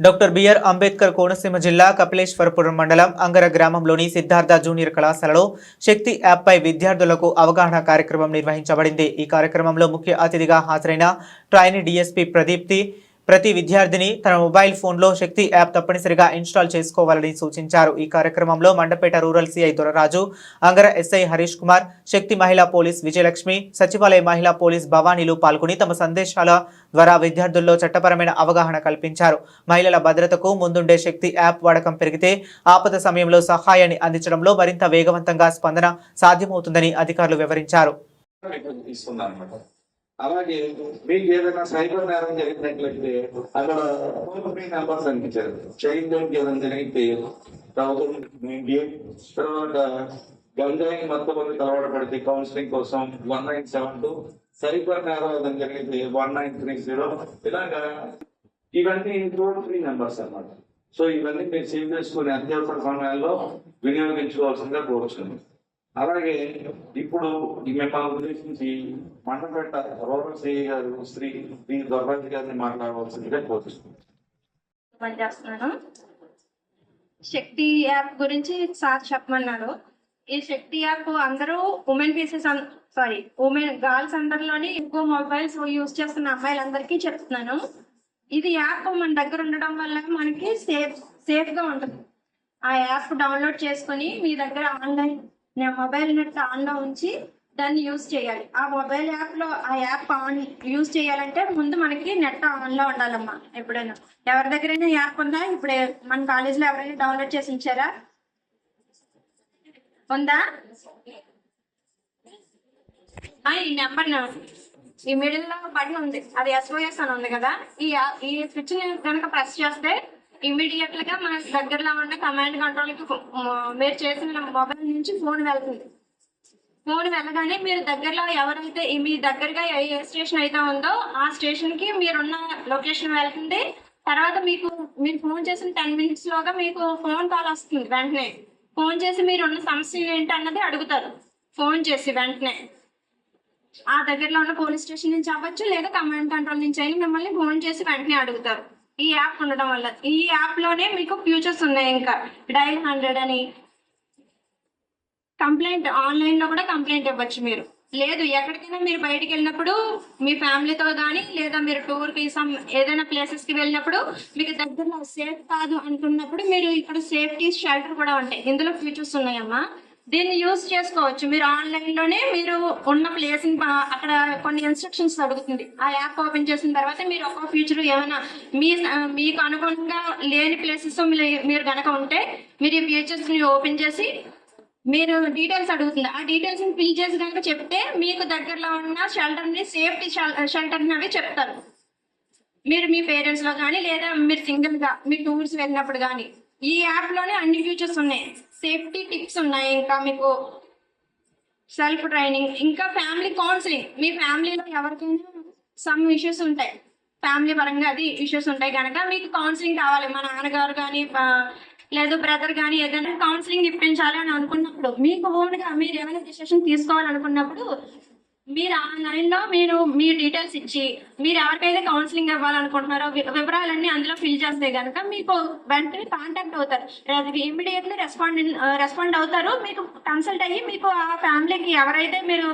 Doctor BR Ambedkar Konaseema జిల్లా కపిలేశ్వరపురం మండలం అంగర గ్రామంలోని సిద్ధార్థ జూనియర్ కళాశాలలో శక్తి యాప్పై విద్యార్థులకు అవగాహన కార్యక్రమం నిర్వహించబడింది. ఈ కార్యక్రమంలో ముఖ్య అతిథిగా హాజరైన ట్రైనీ డిఎస్పి ప్రదీప్తి ప్రతి విద్యార్థిని తన మొబైల్ ఫోన్లో శక్తి యాప్ తప్పనిసరిగా ఇన్స్టాల్ చేసుకోవాలని సూచించారు. ఈ కార్యక్రమంలో Mandapeta rural CI Doraraju Angara SI Harish Kumar Shakti మహిళా పోలీస్ విజయలక్ష్మి సచివాలయ మహిళా పోలీస్ భవానీలు పాల్గొని తమ సందేశాల ద్వారా విద్యార్థుల్లో చట్టపరమైన అవగాహన కల్పించారు. మహిళల భద్రతకు ముందుండే శక్తి యాప్ వాడకం పెరిగితే ఆపద సమయంలో సహాయాన్ని అందించడంలో మరింత వేగవంతంగా స్పందన సాధ్యమవుతుందని అధికారులు వివరించారు. అలాగే మీకు ఏదైనా సైబర్ నేరం జరిగినట్లయితే అక్కడ టోల్ ఫ్రీ నెంబర్స్ అనిపించారు చైన్ లైన్ ఏదైనా జరిగితే తర్వాత గంజాయి మొత్తం మంది కలవడ పడితే కౌన్సిలింగ్ కోసం one nine seven two cyber నేరం ఏదైనా జరిగితే వన్ నైన్ త్రీ జీరో ఇలాగా ఇవన్నీ టోల్ ఫ్రీ నెంబర్స్ అన్నమాట. సో ఇవన్నీ మీరు సేవ్ చేసుకుని అత్యవసర సమయాల్లో వినియోగించుకోవాల్సిందిగా కోరుచున్నాను. అలాగే ఇప్పుడు మిమ్మల్ని ఉద్దేశించి మండపేట రూరల్ శ్రీ గారు శ్రీ శ్రీ దొరరాజు గారిని మాట్లాడవలసిందిగా కోరుతున్నాను పనిచేస్తున్నాను. శక్తి యాప్ గురించి సార్ చెప్పమన్నారు ఈ శక్తి యాప్ అందరూ women pieces sorry women girls అందరిలోని ఎక్కువ మొబైల్స్ యూజ్ చేస్తున్న అమ్మాయిలందరికీ చెప్తున్నాను. ఇది యాప్ మన దగ్గర ఉండడం వల్ల మనకి సేఫ్ సేఫ్గా ఉంటుంది. ఆ యాప్ డౌన్లోడ్ చేసుకొని మీ దగ్గర ఆన్లైన్ మొబైల్ నెట్ ఆన్లో ఉంచి దాన్ని యూజ్ చేయాలి. ఆ మొబైల్ యాప్లో ఆ యాప్ ఆన్ యూజ్ చేయాలంటే ముందు మనకి నెట్ ఆన్లో ఉండాలమ్మా ఎప్పుడైనా. ఎవరి దగ్గరైనా యాప్ ఉందా? ఇప్పుడే మన కాలేజీలో ఎవరైనా డౌన్లోడ్ చేసి ఉంచారా? ఉందా? ఆ, ఈ నెంబర్ ఈ మిడిల్లో బటన్ ఉంది. అది ఎస్ఓఎస్ అని ఉంది కదా. ఈ ఈ స్విచ్ కనుక ప్రెస్ చేస్తే ఇమీడియట్గా మన దగ్గరలో ఉన్న కమాండ్ కంట్రోల్కి మీరు చేసిన మొబైల్ నుంచి ఫోన్ వెళ్తుంది. ఫోన్ వెళ్ళగానే మీరు దగ్గరలో ఎవరైతే మీ దగ్గరగా ఏ ఏ స్టేషన్ అయితే ఉందో ఆ స్టేషన్కి మీరున్న లొకేషన్ వెళ్తుంది. తర్వాత మీకు మీరు ఫోన్ చేసిన టెన్ మినిట్స్ లోగా మీకు ఫోన్ కాల్ వస్తుంది వెంటనే. ఫోన్ చేసి మీరున్న సమస్య ఏంటి అన్నది అడుగుతారు. ఫోన్ చేసి వెంటనే. ఆ దగ్గరలో ఉన్న పోలీస్ స్టేషన్ నుంచి అవ్వచ్చు లేదా కమాండ్ కంట్రోల్ నుంచి అయినా మిమ్మల్ని ఫోన్ చేసి వెంటనే అడుగుతారు. ఈ యాప్ ఉండడం వల్ల. ఈ యాప్లోనే మీకు ఫ్యూచర్స్ ఉన్నాయి ఇంకా. డైల్ హండ్రెడ్ అని కంప్లైంట్ ఆన్లైన్లో కూడా కంప్లైంట్ ఇవ్వచ్చు మీరు. లేదు ఎక్కడికైనా మీరు బయటికి వెళ్ళినప్పుడు మీ ఫ్యామిలీతో కానీ లేదా మీరు టూర్కి ఏదైనా ప్లేసెస్కి వెళ్ళినప్పుడు మీకు దగ్గరలో సేఫ్ కాదు అనుకున్నప్పుడు మీరు ఇక్కడ సేఫ్టీ షెల్టర్ కూడా ఉంటాయి. ఇందులో ఫ్యూచర్స్ ఉన్నాయమ్మా. దీన్ని యూజ్ చేసుకోవచ్చు. మీరు ఆన్లైన్లోనే మీరు ఉన్న ప్లేస్ అక్కడ కొన్ని ఇన్స్ట్రక్షన్స్ అడుగుతుంది. ఆ యాప్ ఓపెన్ చేసిన తర్వాత మీరు ఒక ఫ్యూచర్ ఏమైనా మీ మీకు అనుగుణంగా లేని ప్లేసెస్ మీరు కనుక ఉంటే మీరు ఈ ఫీచర్స్ని ఓపెన్ చేసి మీరు డీటెయిల్స్ అడుగుతుంది ఆ డీటెయిల్స్ ఫిల్ చేసి కనుక చెప్తే మీకు దగ్గరలో ఉన్న షెల్టర్ని సేఫ్టీ షెల్టర్ అవి చెప్తారు. మీరు మీ పేరెంట్స్లో కానీ లేదా మీరు సింగిల్గా మీ టూర్స్ వెళ్ళినప్పుడు కానీ ఈ యాప్లోనే అన్ని ఫ్యూచర్స్ ఉన్నాయి. సేఫ్టీ టిప్స్ ఉన్నాయి ఇంకా మీకు సెల్ఫ్ ట్రైనింగ్ ఇంకా ఫ్యామిలీ కౌన్సిలింగ్ మీ ఫ్యామిలీలో ఎవరికైనా సమ్ ఇష్యూస్ ఉంటాయి. ఫ్యామిలీ పరంగా అది ఇష్యూస్ ఉంటాయి కనుక మీకు కౌన్సిలింగ్ కావాలి. మా నాన్నగారు కానీ లేదు బ్రదర్ కానీ ఏదైనా కౌన్సిలింగ్ ఇప్పించాలి అని అనుకున్నప్పుడు మీకు ఓన్గా మీరు ఏమైనా డిసిషన్ తీసుకోవాలనుకున్నప్పుడు మీరు ఆన్లైన్లో మీరు మీ డీటెయిల్స్ ఇచ్చి మీరు ఎవరికైతే కౌన్సిలింగ్ ఇవ్వాలనుకుంటున్నారో వివరాలన్నీ అందులో ఫిల్ చేస్తే కనుక మీకు వెంటనే కాంటాక్ట్ అవుతారు. ఇమీడియట్లీ రెస్పాండ్ రెస్పాండ్ అవుతారు. మీకు కన్సల్ట్ అయ్యి మీకు ఆ ఫ్యామిలీకి ఎవరైతే మీరు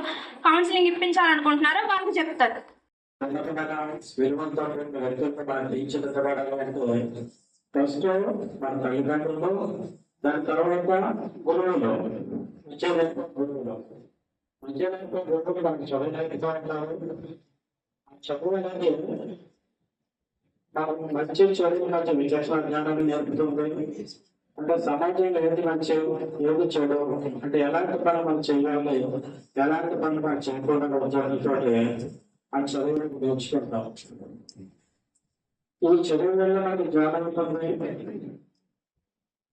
కౌన్సిలింగ్ ఇప్పించాలనుకుంటున్నారో వాళ్ళకి చెప్తారు. ఫస్ట్ మన తల్లిదండ్రులు దాని తర్వాత గురువులు. విద్యాలయం గురువులు. విద్యాలయం గురువులు మనకు చదువు ఉంటారు చదువు అనేది మనకు మంచి చదువు మంచి విచక్షణ జ్ఞానాన్ని నేర్పుతుంది. అంటే సమాజంలో ఏది మంచి ఏది చెడు అంటే ఎలాంటి పనులు మనం చేయాలి ఎలాంటి పనులు మనం చేయకూడదు ఉద్యోగంతో ఆ చదువుని నేర్చుకుంటాం. ఈ చదువు వల్ల మనకి జ్ఞానం ఉంటుంది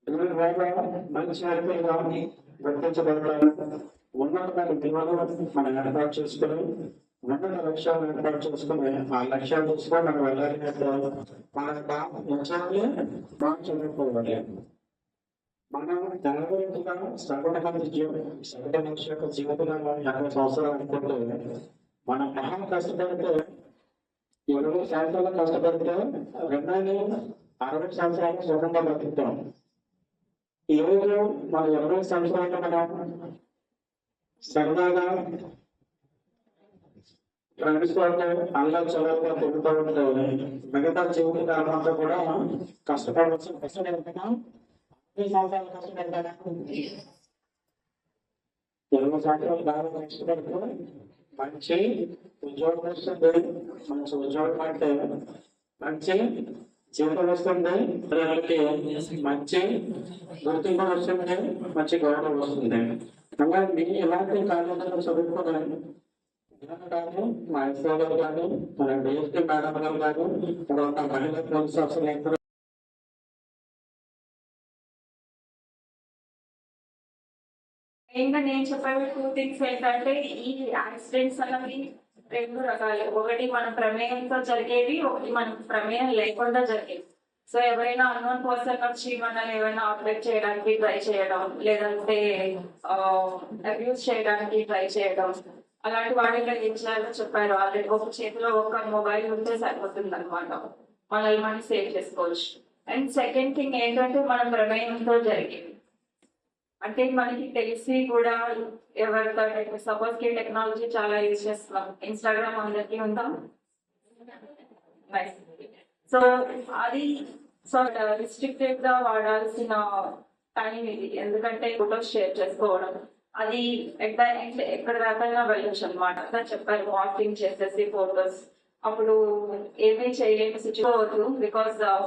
చదువు వల్ల మంచి అర్థంగా ఉన్నతమైన విలువలు మనం ఏర్పాటు చేసుకుని ఉన్నత లక్ష్యాలు ఏర్పాటు చేసుకుని ఆ లక్ష్యాలు తీసుకొని మనం వెళ్ళాలినట్టు మన లక్ష్యాన్ని బాగా చదువుకోవాలి. మనం జాగ్రత్తగా సగటు మంది జీవితం సగటు మనిషి యొక్క జీవితంలో యాభై సంవత్సరాలు అనుకుంటే మనం మహా కష్టపడితే ఇరవై సంవత్సరాలు కష్టపడితే రెండేళ్ళు అరవై సంవత్సరాలు సుఖంగా బతుకుతాం ఈరోజు మన ఇరవై సంవత్సరాలు మనం సరదాగా ఫ్రెండ్స్ వాళ్ళు అల్లా చదువుగా తిరుగుతూ ఉంటే మిగతా జీవిత కారణంతో కూడా కష్టపడవచ్చు కష్టపడతాం ఈ సంవత్సరాలు కష్టపడతారా? ఇరవై సంవత్సరాలు బాగా కష్టపడుతూ మంచి ఉద్యోగం వస్తుంది మంచి ఉద్యోగం అంటే మంచి జీవితం వస్తుంది ప్రజలకి మంచి గుర్తింపు వస్తుంది మంచి గౌరవం వస్తుంది అలా మీ ఇలాంటి కాలేజీలో చదువుకుని కానీ మా ఎస్ఐ గారు కానీ మన డిఎస్పీ మేడం గారు కానీ తర్వాత మహిళా పోలీస్ ఆఫీసర్ ఇంకా నేను చెప్పే టూ థింగ్స్ ఏంటంటే ఈ యాక్సిడెంట్స్ అనేవి రెండు రకాలు. ఒకటి మన ప్రమేయంతో జరిగేవి ఒకటి మన ప్రమేయం లేకుండా జరిగేవి. సో ఎవరైనా అన్నోన్ పర్సన్ వచ్చి మనల్ని ఏమైనా ఆపరేట్ చేయడానికి ట్రై చేయడం లేదంటే అబ్యూస్ చేయడానికి ట్రై చేయడం అలాంటి వాటిలో ఏం చేయాలో చెప్పారు ఆల్రెడీ ఒక చేతిలో ఒక మొబైల్ ఉంటే సరిపోతుంది అనమాట మనల్ని మనం సేవ్ చేసుకోవచ్చు. అండ్ సెకండ్ థింగ్ ఏంటంటే మన ప్రమేయంతో జరిగేవి. అంటే మనకి తెలిసి కూడా ఎవరితో సపోజ్కి టెక్నాలజీ చాలా యూజ్ చేస్తున్నాం. ఇన్స్టాగ్రామ్ అందరికి ఉందాం? సో అది సో రిస్ట్రిక్టెడ్ uh, గా వాడాల్సిన టైం ఇది. ఎందుకంటే ఫొటోస్ షేర్ చేసుకోవడం. అది ఎక్కడ ఎక్కడ దాకా వెళ్ళొచ్చు అనమాట అట్లా చెప్పారు వాకింగ్ చేసేసి ఫొటోస్ అప్పుడు ఏమీ చేయలేని సిచ్యువేషన్ బికాస్ uh,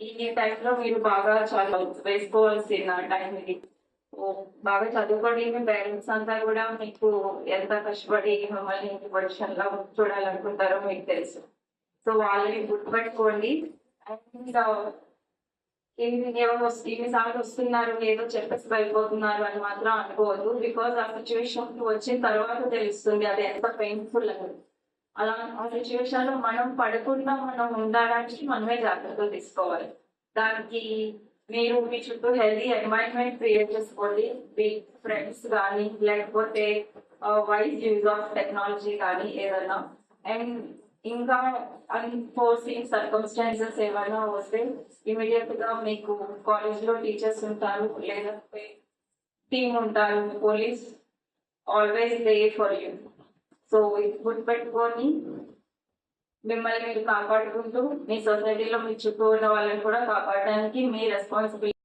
ఈ టైంలో మీరు బాగా చాలా వేసుకోవాల్సిన టైం ఇది. బాగా చదువుకోండి మీ పేరెంట్స్ అంతా కూడా మీకు ఎంత కష్టపడి మిమ్మల్ని ఇంటి పొజిషన్లో చూడాలనుకుంటారో మీకు తెలుసు. సో వాళ్ళని గుర్తుపెట్టుకోండి. అండ్ uh, ఎవరు వస్తు ఇన్నిసార్లు వస్తున్నారు ఏదో చెప్పేసి వెళ్ళిపోతున్నారు అని మాత్రం అనుకోవద్దు. బికాస్ ఆ సిచ్యువేషన్ వచ్చిన తర్వాత తెలుస్తుంది అది ఎంత పెయిన్ఫుల్ అని. అలా ఆ సిచ్యువేషన్లో మనం పడకుండా మనం ఉండడానికి మనమే జాగ్రత్తలు తీసుకోవాలి. దానికి మీరు మీ చుట్టూ హెల్దీ ఎన్వైరన్మెంట్ క్రియేట్ చేసుకోండి మీ ఫ్రెండ్స్ కానీ లేకపోతే వైజ్ యూజ్ ఆఫ్ టెక్నాలజీ కానీ ఏదైనా అండ్ ఇంకా అన్ఫోర్సింగ్ సర్కమ్స్టాన్సెస్ ఏమైనా వస్తే ఇమీడియట్గా మీకు కాలేజ్లో టీచర్స్ ఉంటారు లేదంటే టీమ్ ఉంటారు police always they for you so ఇది గుర్తుపెట్టుకొని మిమ్మల్ని మీరు కాపాడుకుంటూ మీ సొసైటీలో మీ చుట్టూ ఉన్న వాళ్ళని కూడా కాపాడడానికి మీ రెస్పాన్సిబిలిటీ